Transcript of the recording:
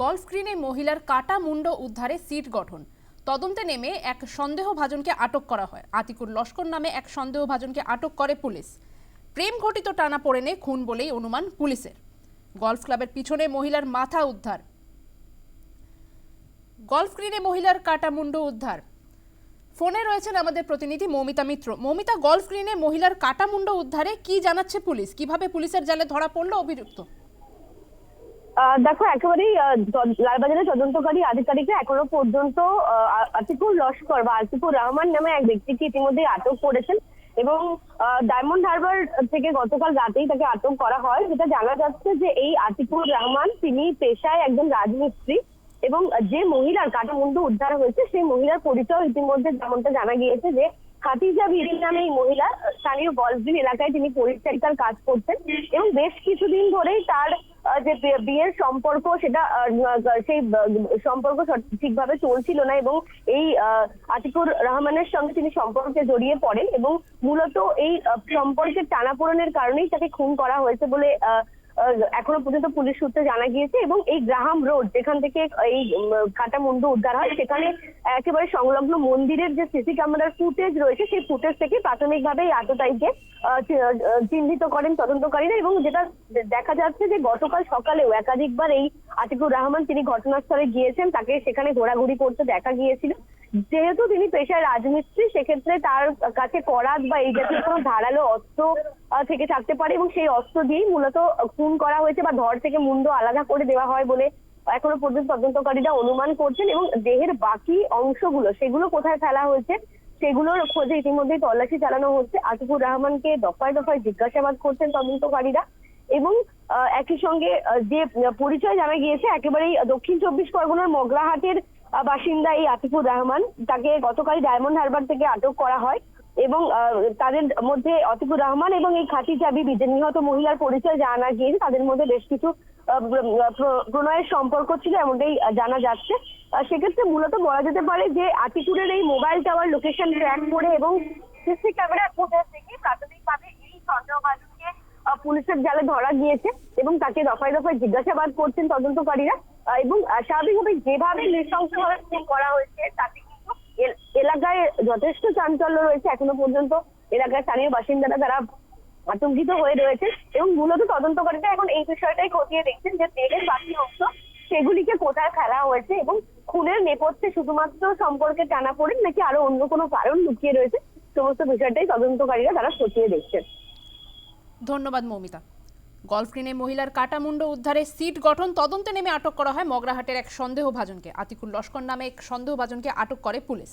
Golf গ্রিনে মহিলার কাটা মুন্ড উদ্ধারে সিট গঠন। তদন্তে নেমে এক সন্দেহভাজনকে আটক করা হয়। আতিকুর লস্কর নামে এক সন্দেহভাজনকে আটক করে পুলিশ। প্রেম ঘটিত টানা পড়েনে খুন বলেই অনুমান পুলিশের। গলফ ক্লাবের পিছনে মহিলার মাথা উদ্ধার। গলফ গ্রিনে মহিলার কাটা মুন্ড উদ্ধার। ফোনে রয়েছেন আমাদের প্রতিনিধি মৌমিতা মিত্র। মৌমিতা, গলফ গ্রিনে মহিলার কাটা মুন্ড উদ্ধারে কি জানাচ্ছে পুলিশ? কীভাবে পুলিশের জালে ধরা পড়ল অভিযুক্ত? দেখো, একেবারেই লালবাজারের তদন্তকারী আধিকারিকরা এখনও পর্যন্ত আতিকুর লস্কর বা আতিকুর রহমান নামে এক ব্যক্তিকে ইতিমধ্যে আটক করেছেন এবং ডায়মন্ড হারবার থেকে গতকাল রাতেই তাকে আটক করা হয়। যেটা জানা যাচ্ছে যে এই আতিকুর রহমান, তিনি পেশায় একজন রাজমিস্ত্রি এবং যে মহিলার কাটা মুন্ডু উদ্ধার হয়েছে, সেই মহিলার পরিচয় ইতিমধ্যে যেমনটা জানা গিয়েছে যে খাতিজা বিরি নামে এই মহিলা, স্থানীয় গলফিন এলাকায় তিনি পরিচারিকার কাজ করতেন এবং বেশ কিছুদিন ধরেই তার যে বিয়ের সম্পর্ক সেটা সেই সম্পর্ক ঠিকভাবে চলছিল না এবং এই আতিকুর রহমানের সঙ্গে তিনি সম্পর্কে জড়িয়ে পড়েন এবং মূলত এই সম্পর্কের টানাপোড়েনের কারণেই তাকে খুন করা হয়েছে বলে এখনও পর্যন্ত পুলিশ সূত্রে জানা গিয়েছে এবং এই গ্রাহাম রোড যেখান থেকে এই কাটা মুন্ডু উদ্ধার হয়, সেখানে একেবারে সংলগ্ন মন্দিরের যে সিসি ক্যামেরার ফুটেজ রয়েছে, সেই ফুটেজ থেকে প্রাথমিকভাবে এই আততায়ীকে চিহ্নিত করেন তদন্তকারীরা এবং যেটা দেখা যাচ্ছে যে গতকাল সকালেও একাধিকবার এই আতিকুর রহমান তিনি ঘটনাস্থলে গিয়েছেন, তাকে সেখানে ঘোরাঘুরি করতে দেখা গিয়েছিল। যেহেতু তিনি পেশায় রাজমিস্ত্রি সেক্ষেত্রে তার কাছে করাত বা এই জাতীয় কোনো ধারালো অস্ত্র থেকে থাকতে পারে এবং সেই অস্ত্র দিয়েই মূলত খুন করা হয়েছে বা ধর থেকে মুন্ড আলাদা করে দেওয়া হয় বলে এখনও পর্যন্ত তদন্তকারীরা অনুমান করছেন এবং দেহের বাকি অংশগুলো সেগুলো কোথায় ফেলা হয়েছে সেগুলোর খোঁজে ইতিমধ্যে তল্লাশি চালানো হচ্ছে। আতিকুর রহমানকে দফায় দফায় জিজ্ঞাসাবাদ করছেন তদন্তকারীরা এবং একই সঙ্গে যে পরিচয় জানা গিয়েছে একেবারেই দক্ষিণ চব্বিশ পরগনার মগরাহাটের আহ, বাসিন্দা এই আতিকুর রহমান, তাকে গতকাল ডায়মন্ড হারবার থেকে আটক করা হয় এবং তাদের মধ্যে অতিকুর রহমান এবং এই বিবি যে নিহত মহিলার পরিচয় জানা গিয়েছে তাদের মধ্যে বেশ কিছু প্রণয়ের সম্পর্ক ছিল এমনটাই জানা যাচ্ছে। সেক্ষেত্রে মূলত বলা যেতে পারে যে আতিকুরের এই মোবাইল টাওয়ার লোকেশন ট্র্যাক করে এবং সিসি ক্যামেরার ফুটেজ থেকে প্রাথমিকভাবে এই সন্দেহবাদীকে পুলিশের জালে ধরা গিয়েছে এবং তাকে দফায় দফায় জিজ্ঞাসাবাদ করছেন তদন্তকারীরা। এবং স্বাভাবিকভাবে যেভাবে নৃশংসভাবে খুন করা হয়েছে, তাতে কিন্তু এলাকায় যথেষ্ট চাঞ্চল্য রয়েছে। এখনও পর্যন্ত এলাকার স্থানীয় বাসিন্দারা তারা আতঙ্কিত হয়ে রয়েছে এবং মূলত তদন্তকারীরা এখন এই বিষয়টাই খতিয়ে দেখছেন যে দেহের বাকি অংশ সেগুলিকে কোথায় ফেলা হয়েছে এবং খুনের নেপথ্যে শুধুমাত্র সম্পর্কে টানা পড়েন নাকি আরও অন্য কোনো কারণ লুকিয়ে রয়েছে, সমস্ত বিষয়টাই তদন্তকারীরা তারা খতিয়ে দেখছেন। ধন্যবাদ, মৌমিতা। গলফ গ্রিনে মহিলার কাটা মুন্ড উদ্ধারে সিট গঠন তদন্তে নেমে আটক করা হয় মগরাহাটের এক সন্দেহভাজনকে। আতিকুল লস্কর নামে এক সন্দেহভাজনকে আটক করে পুলিশ।